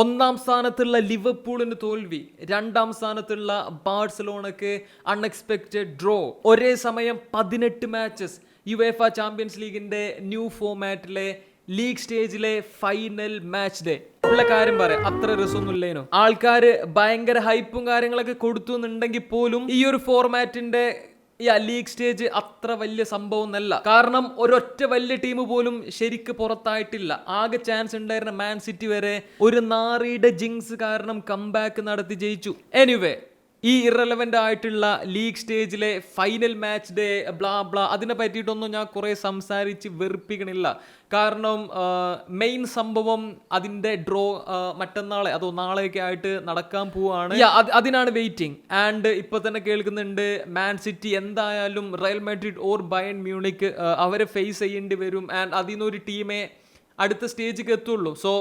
ഒന്നാം സ്ഥാനത്തുള്ള ലിവർപൂളിന് തോൽവി. രണ്ടാം സ്ഥാനത്തുള്ള ബാഴ്സലോണക്ക് അൺഎക്സ്പെക്റ്റഡ് ഡ്രോ ഒരേ സമയം പതിനെട്ട് മാച്ചസ് യുവേഫ ചാമ്പ്യൻസ് ലീഗിന്റെ ന്യൂ ഫോമാറ്റിലെ ലീഗ് സ്റ്റേജിലെ ഫൈനൽ മാച്ച് ഡേ ഉള്ള കാര്യം പറയാം. അത്ര രസമൊന്നും ഇല്ലേനോ? ആൾക്കാര് ഭയങ്കര ഹൈപ്പും കാര്യങ്ങളൊക്കെ കൊടുത്തു എന്നുണ്ടെങ്കിൽ പോലും ഈ ഒരു ഫോർമാറ്റിന്റെ ഈ ലീഗ് സ്റ്റേജ് അത്ര വലിയ സംഭവം എന്നല്ല കാരണം ഒരൊറ്റ വലിയ ടീം പോലും ശരിക്ക് പുറത്തായിട്ടില്ല. ആകെ ചാൻസ് ഉണ്ടായിരുന്ന മാൻ സിറ്റി വരെ ഒരു നാറിയുടെ ജിങ്സ് കാരണം കംബാക്ക് നടത്തി ജയിച്ചു. എനിവേ ഈ ഇറലവന്റ് ആയിട്ടുള്ള league സ്റ്റേജിലെ final match day blah blah അതിനെ പറ്റിയിട്ടൊന്നും ഞാൻ കുറേ സംസാരിച്ച് വെറുപ്പിക്കണില്ല. കാരണം മെയിൻ സംഭവം അതിന്റെ ഡ്രോ മറ്റന്നാളെ അതോ നാളെയൊക്കെ ആയിട്ട് നടക്കാൻ പോവാണ്. അതിനാണ് വെയിറ്റിംഗ് ആൻഡ് ഇപ്പൊ തന്നെ കേൾക്കുന്നുണ്ട് മാൻ സിറ്റി എന്തായാലും Real Madrid or Bayern Munich അവരെ ഫേസ് ചെയ്യേണ്ടി വരും. ആൻഡ് അതിൽ നിന്നൊരു ടീമെ അടുത്ത സ്റ്റേജിലേക്ക് എത്തുള്ളൂ. സോ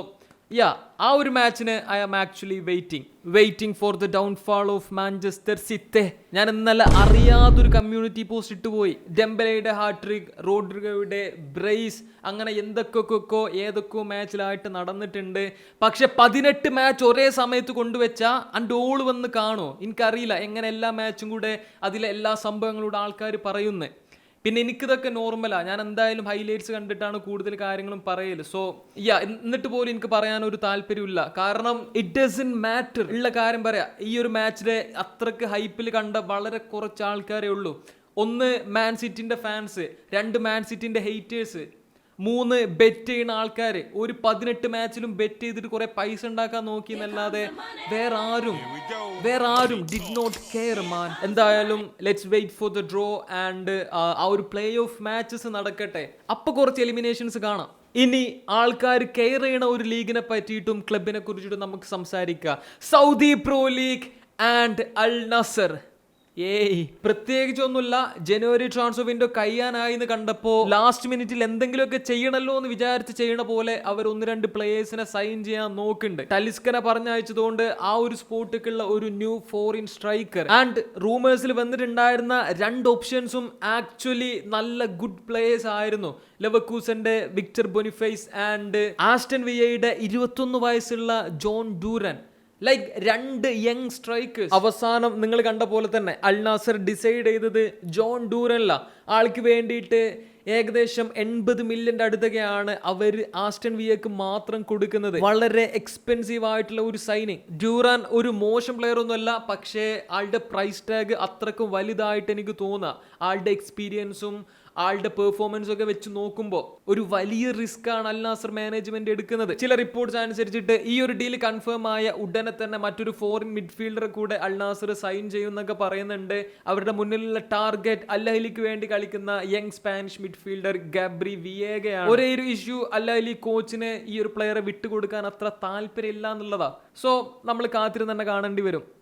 യാ ആ ഒരു മാച്ചിന് I am actually waiting waiting for the downfall of Manchester City ഞാൻ ഇന്നലെ അറിയാതൊരു കമ്മ്യൂണിറ്റി പോസ്റ്റ് ഇട്ടുപോയി ഡെംബലയുടെ ഹാട്രിക് റോഡ്രിഗോയുടെ ബ്രേസ് അങ്ങനെ എന്തൊക്കെയൊക്കെ ഏതൊക്കെയോ മാച്ചിലായിട്ട് നടന്നിട്ടുണ്ട്. പക്ഷെ പതിനെട്ട് മാച്ച് ഒരേ സമയത്ത് കൊണ്ടുവച്ചാൽ അന്റെ ഓൾ വന്ന് കാണുമോ എനിക്കറിയില്ല എങ്ങനെ എല്ലാ മാച്ചും കൂടെ അതിലെ എല്ലാ സംഭവങ്ങളോട് ആൾക്കാർ പറയുന്നത് പിന്നെ എനിക്കിതൊക്കെ നോർമലാ. ഞാൻ എന്തായാലും ഹൈലൈറ്റ്സ് കണ്ടിട്ടാണ് കൂടുതൽ കാര്യങ്ങളും പറയൽ. സോ യാ എന്നിട്ട് പോലും എനിക്ക് പറയാൻ ഒരു താല്പര്യമില്ല കാരണം ഇറ്റ് ഡസൻ മാറ്റർ ഉള്ള കാര്യം പറയാം. ഈ ഒരു മാച്ചിലെ അത്രയ്ക്ക് ഹൈപ്പിൽ കണ്ട വളരെ കുറച്ച് ആൾക്കാരേ ഉള്ളൂ. ഒന്ന് മാൻ സിറ്റിന്റെ ഫാൻസ് രണ്ട് മാൻ സിറ്റിന്റെ ഹെയ്റ്റേഴ്സ് മൂന്ന് ബെറ്റ് ചെയ്യുന്ന ആൾക്കാർ ഒരു പതിനെട്ട് മാച്ചിലും ബെറ്റ് ചെയ്തിട്ട് കുറെ പൈസ ഉണ്ടാക്കാൻ നോക്കി എന്നല്ലാതെ വേറെ ആരും വേറെ ആരും ഡിഡ് നോട്ട് കെയർ മാൻ എന്തായാലും let's wait for the draw and ആ ഒരു പ്ലേ ഓഫ് മാച്ചസ് നടക്കട്ടെ. അപ്പൊ കുറച്ച് എലിമിനേഷൻസ് കാണാം. ഇനി ആൾക്കാർ കെയർ ചെയ്യണ ഒരു ലീഗിനെ പറ്റിയിട്ടും ക്ലബിനെ കുറിച്ചിട്ടും നമുക്ക് സംസാരിക്കാം. Saudi Pro League and Al Nassr ഏയ്. പ്രത്യേകിച്ചൊന്നുമില്ല. ജനുവരി ട്രാൻസ്ഫർ വിൻഡോ കഴിയാനായി എന്ന് കണ്ടപ്പോൾ ലാസ്റ്റ് മിനിറ്റിൽ എന്തെങ്കിലുമൊക്കെ ചെയ്യണല്ലോ എന്ന് വിചാരിച്ച് ചെയ്യണ പോലെ അവർ ഒന്ന് രണ്ട് പ്ലേയേഴ്സിനെ സൈൻ ചെയ്യാൻ നോക്കുന്നുണ്ട്. ടലിസ്കനെ പറഞ്ഞയച്ചതുകൊണ്ട് ആ ഒരു സ്പോട്ടിക്കുള്ള ഒരു ന്യൂ ഫോറിൻ സ്ട്രൈക്കർ ആൻഡ് റൂമേഴ്സിൽ വന്നിട്ടുണ്ടായിരുന്ന രണ്ട് ഓപ്ഷൻസും ആക്ച്വലി നല്ല ഗുഡ് പ്ലേയേഴ്സ് ആയിരുന്നു. ലെവക്കൂസന്റെ വിക്ടർ ബൊനിഫൈസ് ആൻഡ് ആസ്റ്റൻ വിയയുടെ ഇരുപത്തൊന്ന് വയസ്സുള്ള ജോൺ ഡൂരൻ ലൈക്ക് രണ്ട് യങ് സ്ട്രൈക്കേഴ്സ് അവസാനം നിങ്ങൾ കണ്ട പോലെ തന്നെ അൽ നാസർ ഡിസൈഡ് ചെയ്തത് ജോൺ ഡൂറല്ല ആൾക്ക് വേണ്ടിയിട്ട് ഏകദേശം എൺപത് മില്യന്റെ അടുത്തൊക്കെയാണ് അവർ ആസ്റ്റൺ വിയക്ക് മാത്രം കൊടുക്കുന്നത്. വളരെ എക്സ്പെൻസീവ് ആയിട്ടുള്ള ഒരു സൈനിങ് ഡ്യൂറാൻ ഒരു മോശം പ്ലെയർ ഒന്നുമല്ല പക്ഷേ ആളുടെ പ്രൈസ് ടാഗ് അത്രക്കും വലുതായിട്ട് എനിക്ക് തോന്നുക ആളുടെ എക്സ്പീരിയൻസും ആളുടെ പെർഫോമൻസ് ഒക്കെ വെച്ച് നോക്കുമ്പോൾ ഒരു വലിയ റിസ്ക് ആണ് അൽ നാസർ മാനേജ്മെന്റ് എടുക്കുന്നത്. ചില റിപ്പോർട്ട്സ് അനുസരിച്ചിട്ട് ഈ ഒരു ഡീൽ കൺഫേം ആയ ഉടനെ തന്നെ മറ്റൊരു ഫോറിൻ മിഡ്ഫീൽഡറെ കൂടെ അൽ നാസർ സൈൻ ചെയ്യുമെന്നൊക്കെ പറയുന്നുണ്ട്. അവരുടെ മുന്നിലുള്ള ടാർഗറ്റ് അല്ലഹലിക്ക് വേണ്ടി കളിക്കുന്ന യങ് സ്പാനിഷ് മിഡ്ഫീൽഡർ ഗബ്രി വിയേഗയാണ്. ഒരേ ഒരു ഇഷ്യൂ അല്ലഹലി കോച്ചിന് ഈ ഒരു പ്ലെയറെ വിട്ടുകൊടുക്കാൻ അത്ര താല്പര്യമില്ല എന്നുള്ളതാ. സോ നമ്മൾ കാത്തിരുന്ന് തന്നെ കാണേണ്ടി വരും.